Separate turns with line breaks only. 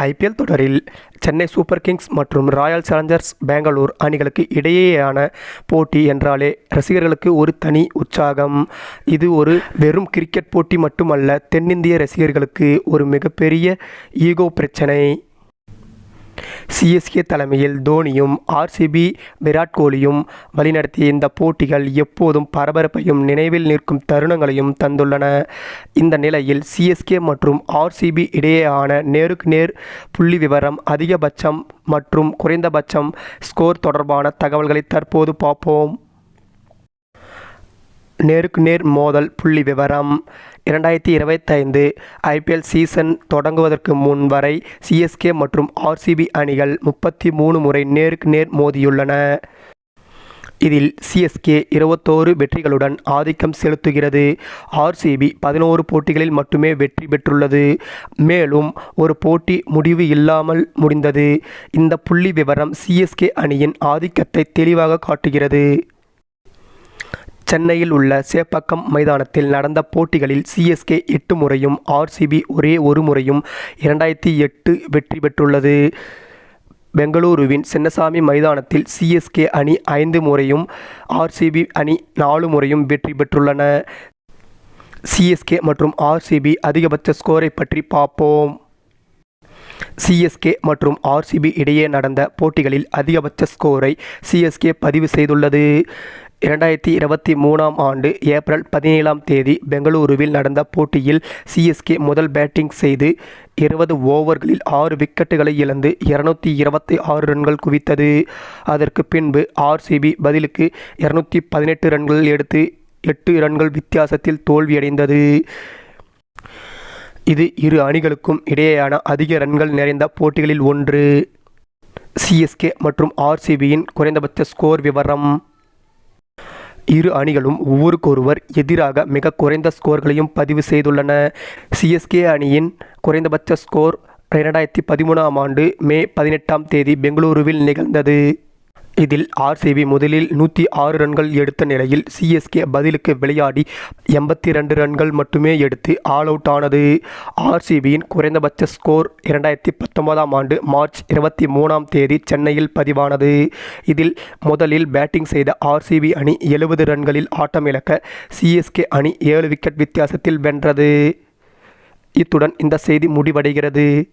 IPL தொடரில் Chennai super kings மற்றும் royal challengers Bangalore அணிகளுக்கு இடையேயான போட்டி என்றாலே ரசிகர்களுக்கு ஒரு தனி உற்சாகம். இது ஒரு வெறும் கிரிக்கெட் போட்டி மட்டுமல்ல தென்னிந்திய ரசிகர்களுக்கு ஒரு மிகப்பெரிய ஈகோ பிரச்சனை. சிஎஸ்கே தலைமையில் தோனியும் ஆர்சிபி விராட் கோலியும் வழிநடத்திய இந்த போட்டிகள் எப்போதும் பரபரப்பையும் நினைவில் நிற்கும் தருணங்களையும் தந்துள்ளன. இந்த நிலையில் சிஎஸ்கே மற்றும் ஆர்சிபி இடையேயான நேருக்கு நேர் புள்ளி விவரம் அதிகபட்சம் மற்றும் குறைந்தபட்சம் ஸ்கோர் தொடர்பான தகவல்களை தற்போது பார்ப்போம். நேருக்கு நேர் மோதல் புள்ளி விவரம். இரண்டாயிரத்தி இருபத்தைந்து ஐபிஎல் சீசன் தொடங்குவதற்கு முன் வரை சிஎஸ்கே மற்றும் ஆர்சிபி அணிகள் முப்பத்தி மூணு முறை நேருக்கு நேர் மோதியுள்ளன. இதில் சிஎஸ்கே இருபத்தோரு வெற்றிகளுடன் ஆதிக்கம் செலுத்துகிறது. ஆர்சிபி பதினோரு போட்டிகளில் மட்டுமே வெற்றி பெற்றுள்ளது. மேலும் ஒரு போட்டி முடிவு இல்லாமல் முடிந்தது. இந்த புள்ளி விவரம் சிஎஸ்கே அணியின் ஆதிக்கத்தை தெளிவாக காட்டுகிறது. சென்னையில் உள்ள சேப்பாக்கம் மைதானத்தில் நடந்த போட்டிகளில் சிஎஸ்கே எட்டு முறையும் ஆர்சிபி ஒரே ஒரு முறையும் இரண்டாயிரத்தி எட்டு வெற்றி பெற்றுள்ளது. பெங்களூருவின் சின்னசாமி மைதானத்தில் சிஎஸ்கே அணி ஐந்து முறையும் ஆர்சிபி அணி நாலு முறையும் வெற்றி பெற்றுள்ளன. சிஎஸ்கே மற்றும் ஆர்சிபி அதிகபட்ச ஸ்கோரை பற்றி பார்ப்போம். சிஎஸ்கே மற்றும் ஆர்சிபி இடையே நடந்த போட்டிகளில் அதிகபட்ச ஸ்கோரை சிஎஸ்கே பதிவு செய்துள்ளது. இரண்டாயிரத்தி இருபத்தி மூணாம் ஆண்டு ஏப்ரல் பதினேழாம் தேதி பெங்களூருவில் நடந்த போட்டியில் சிஎஸ்கே முதல் பேட்டிங் செய்து இருபது ஓவர்களில் ஆறு விக்கெட்டுகளை இழந்து இருநூத்தி இருபத்தி ஆறு ரன்கள் குவித்தது. அதற்கு பின்பு ஆர்சிபி பதிலுக்கு இருநூத்தி பதினெட்டு ரன்கள் எடுத்து எட்டு ரன்கள் வித்தியாசத்தில் தோல்வியடைந்தது. இது இரு அணிகளுக்கும் இடையேயான அதிக ரன்கள் நிறைந்த போட்டிகளில் ஒன்று. சிஎஸ்கே மற்றும் ஆர்சிபியின் குறைந்தபட்ச ஸ்கோர் விவரம். இரு அணிகளும் ஒவ்வொருக்கொருவர் எதிராக மிக குறைந்த ஸ்கோர்களையும் பதிவு செய்துள்ளன. சிஎஸ்கே அணியின் குறைந்தபட்ச ஸ்கோர் இரண்டாயிரத்தி பதிமூணாம் ஆண்டு மே பதினெட்டாம் தேதி பெங்களூருவில் நிகழ்ந்தது. இதில் ஆர்சிபி முதலில் நூற்றி ஆறு ரன்கள் எடுத்த நிலையில் சிஎஸ்கே பதிலுக்கு விளையாடி எண்பத்தி ரெண்டு ரன்கள் மட்டுமே எடுத்து ஆல் அவுட் ஆனது. ஆர்சிபியின் குறைந்தபட்ச ஸ்கோர் இரண்டாயிரத்தி பத்தொன்பதாம் ஆண்டு மார்ச் இருபத்தி மூணாம் தேதி சென்னையில் பதிவானது. இதில் முதலில் பேட்டிங் செய்த ஆர்சிபி அணி எழுபது ரன்களில் ஆட்டமிழக்க சிஎஸ்கே அணி ஏழு விக்கெட் வித்தியாசத்தில் வென்றது. இத்துடன் இந்த செய்தி முடிவடைகிறது.